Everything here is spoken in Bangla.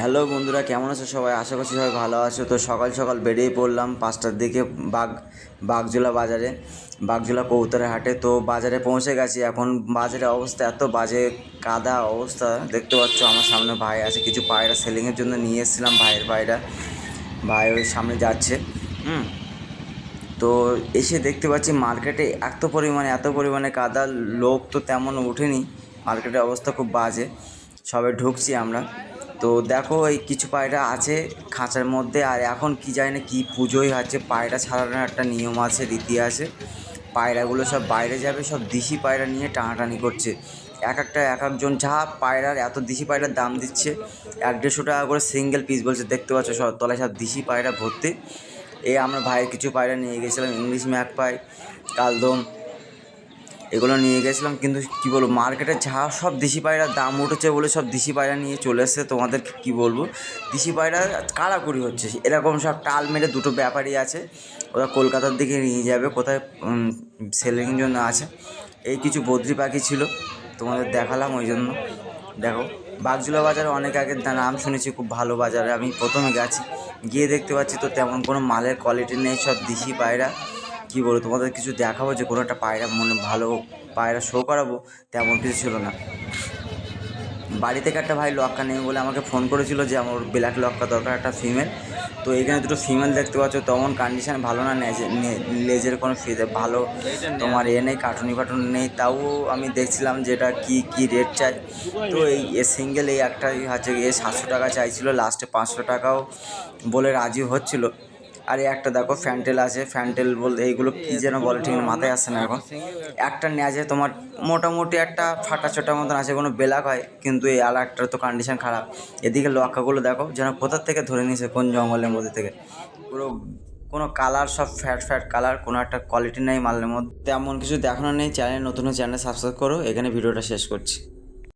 হ্যালো বন্ধুরা, কেমন আছো সবাই? আশা করছি সবাই ভালো আছো। তো সকাল সকাল বেরিয়ে পড়লাম পাঁচটার দিকে বাগ বাগজোলা বাজারে বাগজোলা কৌতারে হাটে। তো বাজারে পৌঁছে গেছি। এখন বাজারের অবস্থা এত বাজে, কাদা অবস্থা। দেখতে পাচ্ছ আমার সামনে ভাই আছে, কিছু পায়রা সেলিংয়ের জন্য নিয়ে এসেছিলাম ভাইয়ের পায়রা। ভাই ওই সামনে যাচ্ছে, হুম। তো এসে দেখতে পাচ্ছি মার্কেটে এত পরিমাণে এত পরিমাণে কাদা লোক তো তেমন ওঠেনি। মার্কেটের অবস্থা খুব বাজে। সবে ঢুকছি আমরা। তো দেখো এই কিছু পায়রা আছে খাঁচার মধ্যে, আর এখন কি জানি না কী পুজোই আছে পায়রা ছাড়ানোর একটা নিয়ম আছে, রীতি আছে। পায়রাগুলো সব বাইরে যাবে, সব দিশি পায়রা নিয়ে টানাটানি করছে। এক একটা এক একজন, যা পায়রার এত দিশি পায়রার দাম দিচ্ছে, এক দেড়শো টাকা করে সিঙ্গেল পিস বলছে, দেখতে পাচ্ছ সব তলায় সব দিশি পায়রা ভর্তি। এই আমরা ভাইয়ের কিছু পায়রা নিয়ে গেছিলাম, ইংলিশ ম্যাক পাই, কালদম এগুলো নিয়ে গেছিলাম, কিন্তু কী বলব মার্কেটে যা সব দেশি পায়রার দাম উঠেছে বলে সব দেশি পায়রা নিয়ে চলে এসছে তোমাদের কী বলব? দেশি পায়রা কাড়াকুড়ি হচ্ছে, এরকম সব টাল মেরে দুটো ব্যাপারই আছে, ওরা কলকাতার দিকে নিয়ে যাবে, কোথায় সেলিং জন্য আছে। এই কিছু বদ্রি পাখি ছিল, তোমাদের দেখালাম ওই জন্য। দেখো, বাগজুলা বাজারে অনেক আগে নাম শুনেছি, খুব ভালো বাজারে, আমি প্রথমে গেছি, গিয়ে দেখতে পাচ্ছি তো তেমন কোনো মালের কোয়ালিটি নেই, সব দিশি পায়রা। কী বলব, তোমাদের কিছু দেখাবো যে কোনো একটা পায়রা মনে ভালো পায়রা শো করাবো, তেমন কিছু ছিল না। বাড়ি থেকে একটা ভাই লক্কা নেই বলে আমাকে ফোন করেছিল যে আমার ব্ল্যাক লক্কা দরকার, একটা ফিমেল তো এখানে দুটো ফিমেল দেখতে পাচ্ছ, তেমন কন্ডিশন ভালো না লেজের কোনো ভালো তোমার এ নেই কার্টুনি ফাটুন নেই। তাও আমি দেখছিলাম যে এটা কী কী রেট চাই। তো এই এ সিঙ্গেল এই একটাই হচ্ছে, এ সাতশো টাকা চাইছিল লাস্টে পাঁচশো টাকাও বলে রাজি হচ্ছিল। আর একটা দেখো ফ্যান্টেল আছে, ফ্যান্টেল বলতে এইগুলো কী যেন বলে ঠিক মাথায় আসছে না এখন। একটা নেজে তোমার, মোটামুটি একটা ফাটা ছোটা মতন আছে, কোনো বেলাক হয়, কিন্তু এই আর একটার তো কন্ডিশন খারাপ। এদিকে লক্কাগুলো দেখো, যেন কোথার থেকে ধরে নিয়েছে, কোন জঙ্গলের মধ্যে থেকে। পুরো, কোনো কালার সব ফ্যাট ফ্যাট কালার কোনো একটা কোয়ালিটি নেই মালের মধ্যে। তেমন কিছু দেখানো নেই চ্যানেল নতুন চ্যানেল সাবস্ক্রাইব করো, এখানে ভিডিওটা শেষ করছি।